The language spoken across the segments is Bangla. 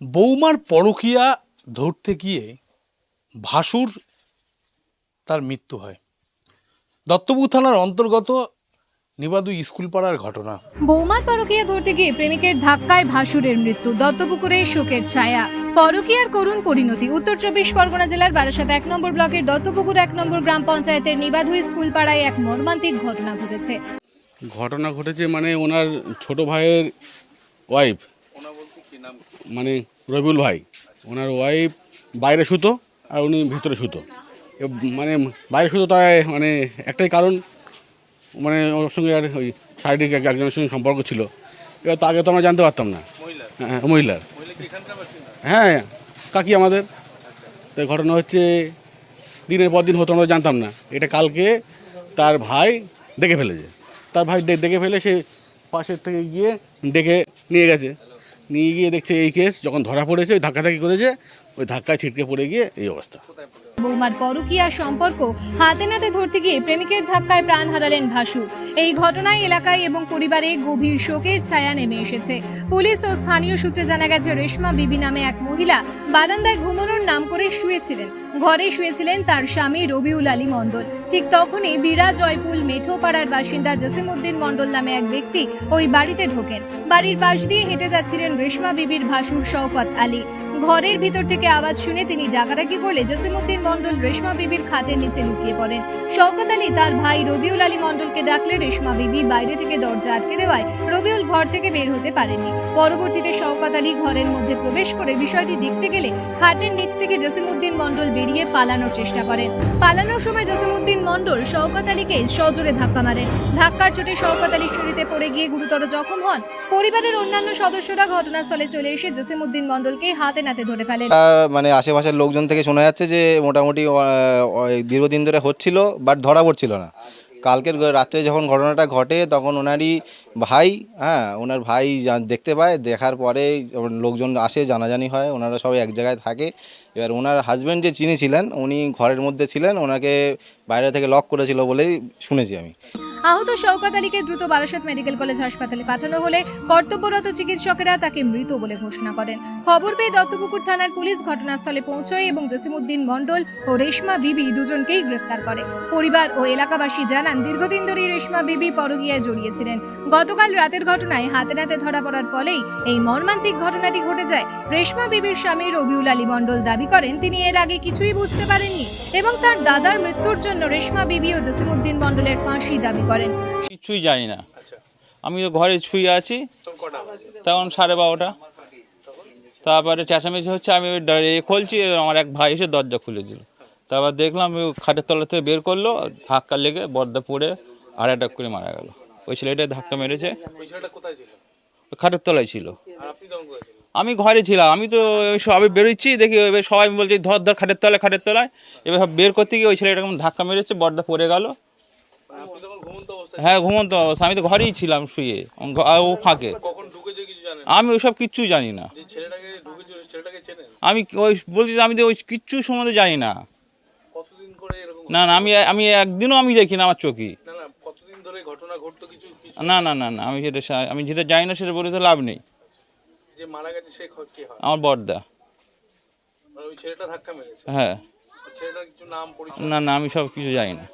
বৌমার পরকিয়া ধরতে গিয়ে ভাসুর তার মৃত্যু হয়। দত্তপুর থানার অন্তর্গত নিবাদু স্কুল পাড়ার ঘটনা। বৌমার পরকীয়া ধরতে গিয়ে প্রেমিকের ধাক্কায় ভাসুরের মৃত্যু দত্তপুকুরে শোকের ছায়া। পরকীয়ার করুণ পরিণতি উত্তর চব্বিশ পরগনা জেলার বারাসাত এক নম্বর ব্লকের দত্তপুকুর এক নম্বর গ্রাম পঞ্চায়েতের নিবাধু স্কুল পাড়ায় এক মর্মান্তিক ঘটনা ঘটেছে। ঘটনা ঘটেছে মানে ওনার ছোট ভাইয়ের ওয়াইফ মানে রবিউল ভাই। ওনার ওয়াইফ বাইরে সুতো আর উনি ভিতরে শুতো। এ মানে বাইরে শুতো তাই মানে একটাই কারণ মানে ওর সঙ্গে আর ওই শারীরিক এক- একজনের সঙ্গে সম্পর্ক ছিল। এবার তো আগে তো আমরা জানতে পারতাম না। হ্যাঁ মহিলার। হ্যাঁ কাকি আমাদের। তো ঘটনা হচ্ছে দিনের পর দিন হতো আমরা জানতাম না। এটা কালকে তার ভাই দেখে ফেলেছে। তার ভাই দেখে ফেলে সে পাশের থেকে গিয়ে ডেকে নিয়ে গেছে। নিয়ে গিয়ে দেখছে এই কেস যখন ধরা পড়েছে ওই ধাক্কাধাক্কি করেছে ওই ধাক্কায় ছিটকে পড়ে গিয়ে এই অবস্থা। বৌমার পরকীয়া সম্পর্ক হাতে নাতে ধরতে গিয়ে প্রেমিকের ধাক্কায় প্রাণ হারালেন ভাসুর এই ঘটনায় এলাকায় এবং পরিবারে গভীর শোকের ছায়া নেমে এসেছে। পুলিশ ও স্থানীয় সূত্রে জানা গেছে, রেশমা বিবি নামে এক মহিলা বারান্দায় ঘুমানোর নাম করে শুয়েছিলেন। ঘরে শুয়েছিলেন তার স্বামী রবিউল আলী মণ্ডল। ঠিক তখনই বীরা জয়পুল মেঠোপাড়ার বাসিন্দা জসিমউদ্দিন মণ্ডল নামে এক ব্যক্তি ওই বাড়িতে ঢোকেন। বাড়ির পাশ দিয়ে হেঁটে যাচ্ছিলেন রেশমা বিবির ভাসুর শওকত আলী। ঘরের ভিতর থেকে আওয়াজ শুনে তিনি ডাকাডাকি করলে জসিমউদ্দিন মন্ডল রেশমা বিবির খাটের নিচে লুকিয়ে পড়েন। শওকত আলী তার ভাই রবিউল আলী মন্ডলকে ডাকলে রেশমা বিবি বাইরে থেকে দরজা আটকে দেওয়ায় রবিউল ঘর থেকে বের হতে পারেননি। পরবর্তীতে শওকত আলী ঘরের মধ্যে প্রবেশ করে বিষয়টি দেখতে গেলে খাটের নিচ থেকে জসিমউদ্দিন মন্ডল বেরিয়ে পালানোর চেষ্টা করেন। পালানোর সময় জসিমউদ্দিন মন্ডল শওকত আলীকে সজোরে ধাক্কা মারেন। ধাক্কার চোটে শওকত আলী সিঁড়িতে পড়ে গিয়ে গুরুতর জখম হন। পরিবারের অন্যান্য সদস্যরা ঘটনাস্থলে চলে এসে জসিমউদ্দিন মন্ডলকে হাতে নাতে ধরে ফেলেন? মানে আশেপাশের লোকজন থেকে শোনা যাচ্ছে যে মোটামুটি দীর্ঘদিন ধরে হচ্ছিল বাট ধরা পড়ছিল না। কালকের রাত্রে যখন ঘটনাটা ঘটে, তখন ওনারই ভাই হ্যাঁ ওনার ভাই দেখতে পায়, দেখার পরে লোকজন আসে, জানাজানি হয়, ওনারা সবাই এক জায়গায় থাকে। এবার ওনার হাজব্যান্ড যে চিনি ছিলেন, উনি ঘরের মধ্যে ছিলেন, ওনাকে বাইরে থেকে লক করেছিল বলেই শুনেছি আমি। আহত শওকত আলীকে দ্রুত বারাসাত মেডিকেল কলেজ হাসপাতালে পাঠানো হলে কর্তব্যরত চিকিৎসকেরা তাকে মৃত বলে ঘোষণা করেন। খবর পেয়ে দত্তপুকুর থানার পুলিশ ঘটনাস্থলে পৌঁছয় এবং জসিমউদ্দিন মণ্ডল ও রেশমা বিবি দুজনকেই গ্রেফতার করে। পরিবার ও এলাকাবাসী জানান, দীর্ঘদিন ধরে রেশমা বিবি পরকীয়ায় জড়িয়েছিলেন। গতকাল রাতের ঘটনায় হাতে নাতে ধরা পড়ার ফলেই এই মর্মান্তিক ঘটনাটি ঘটে যায়। রেশমা বিবির স্বামী রবিউল আলী মণ্ডল দাবি করেন, তিনি এর আগে কিছুই বুঝতে পারেননি এবং তার দাদার মৃত্যুর জন্য রেশমা বিবি ও জসিমউদ্দিন মণ্ডলের ফাঁসি দাবি করেন। কিছুই জানি না। আমি তো ঘরে শুয়ে আছি। তখন সাড়ে বারোটা। তারপরে চেঁচামেচি হচ্ছে, আমি খুলছি, আমার এক ভাই এসে দরজা খুলে দিল তারপর দেখলাম খাটের তলা থেকে বের করল, ধাক্কা লেগে বর্দা পড়ে আর অ্যাটাক করে মারা গেল। ওই ছেলেটা ধাক্কা মেরেছে। খাটের তলায় ছিল। আমি ঘরে ছিলাম, আমি তো ওই সবে বেরোচ্ছি, দেখি সবাই বলছে, ধর ধর, খাটের তলায় খাটের তলায়। এবার বের করতে গিয়ে ওই ছেলেটা ধাক্কা মেরেছে বর্দা পড়ে গেল। হ্যাঁ ঘুমন্ত অবস্থা। আমি তো ঘরেই ছিলাম শুয়ে ও ফাঁকে। আমি ওইসব কিচ্ছু জানি না। আমি ওই বলছি যে আমি তো ওই কিচ্ছু সম্বন্ধে জানি না। না না আমি আমি একদিনও আমি দেখি না আমার চোখে। না না না না আমি যেটা আমি যেটা জানি না সেটা বলে তো লাভ নেই। আমার বর্দা। মানে হ্যাঁ। না না আমি সব কিছু জানি না।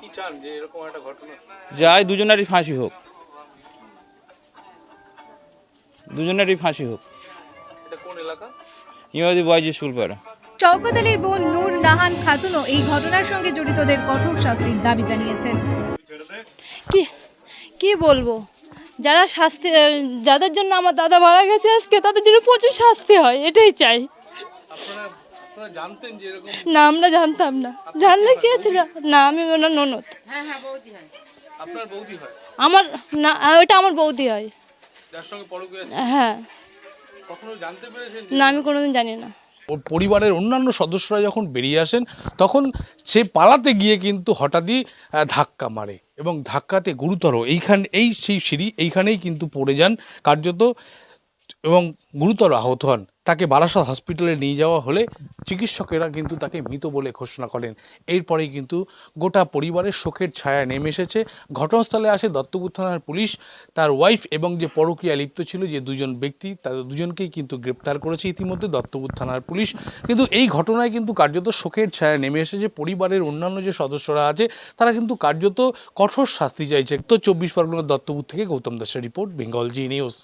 কি চান যে এরকম একটা ঘটনা? যাই দুজনেরই ফাঁসি হোক। দুজনেরই ফাঁসি হোক। এটা কোন এলাকা? ইমাদি বয়েজ স্কুল পাড়া শওকত আলীর বোন নূর নাহান খাতুনও এই ঘটনার সঙ্গে জড়িতদের কঠোর শাস্তির দাবি জানিয়েছেন। কি কি বলব? যারা শাস্তি যাদের জন্য আমার দাদা মারা গেছে আজকে তাদের জন্য প্রচুর শাস্তি হয় এটাই চাই। আপনারা আপনারা জানতেন যে এরকম না আমরা জানতাম না। জানলে কি আছে না? আমি ওনার ননদ। আপনার আমার না ওইটা আমার বৌদি হয়। হ্যাঁ। কখনো জানতে পেরেছেন না আমি কোনোদিন জানি না। ওর পরিবারের অন্যান্য সদস্যরা যখন বেরিয়ে আসেন তখন সে পালাতে গিয়ে কিন্তু হঠাৎই ধাক্কা মারে এবং ধাক্কাতে গুরুতর। এইখান এই সেই সিঁড়ি এইখানেই কিন্তু পড়ে যান। কার্যত এবং গুরুতর আহত হন। তাকে বারাসাত হসপিটালে নিয়ে যাওয়া হলে চিকিৎসকেরা কিন্তু তাকে মৃত বলে ঘোষণা করেন। এরপরেই কিন্তু গোটা পরিবারের শোকের ছায়া নেমে এসেছে। ঘটনাস্থলে আসে দত্তপুর থানার পুলিশ। তার ওয়াইফ এবং যে পরকীয়া লিপ্ত ছিল যে দুজন ব্যক্তি তাদের দুজনকেই কিন্তু গ্রেপ্তার করেছে ইতিমধ্যে দত্তপুর থানার পুলিশ। কিন্তু এই ঘটনায় কিন্তু কার্যত শোকের ছায়া নেমে এসেছে। পরিবারের অন্যান্য যে সদস্যরা আছে, তারা কিন্তু কার্যত কঠোর শাস্তি চাইছে। তো চব্বিশ পরগনার দত্তপুর থেকে গৌতম দাসের রিপোর্ট, বেঙ্গল জি নিউজ।